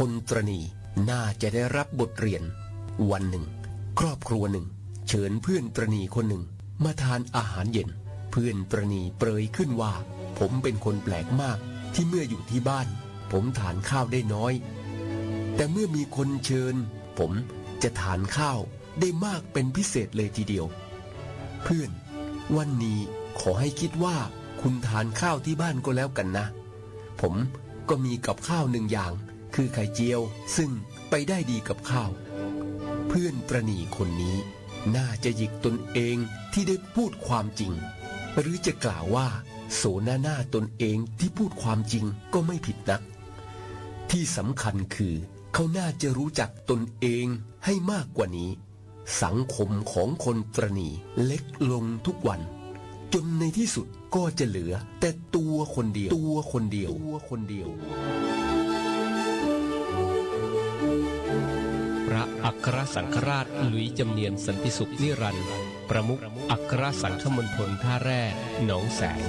คนตรณีน่าจะได้รับบทเรียน วันหนึ่ง ครอบครัวหนึ่ง เชิญเพื่อนตรณีคนหนึ่ง มาทานอาหารเย็น เพื่อนตรณีเปรยขึ้นว่า ผมเป็นคนแปลกมากที่เมื่ออยู่ที่บ้าน ผมทานข้าวได้น้อย แต่เมื่อมีคนเชิญ ผมจะทานข้าวได้มากเป็นพิเศษเลยทีเดียว เพื่อน วันนี้ขอให้คิดว่าคุณทานข้าวที่บ้านก็แล้วกันนะ ผมก็มีกับข้าวหนึ่งอย่าง คือไข่เจียว ซึ่งไปได้ดีกับข้าว เพื่อนประนีคนนี้ น่าจะหยิกตนเองที่ได้พูดความจริง หรือจะกล่าวว่า โสนาหน้าตนเองที่พูดความจริงก็ไม่ผิดนัก ที่สำคัญคือเขาน่าจะรู้จักตนเองให้มากกว่านี้ สังคมของคนตรณีเล็กลงทุกวัน จนในที่สุดก็จะเหลือ แต่ตัวคนเดียว ตัวคนเดียวตัวคนเดียว อัครสังฆราชหลุยจำเนียนสันติสุขนิรันดร์ประมุขอัครสังฆมณฑลท่าแร่หนองแสง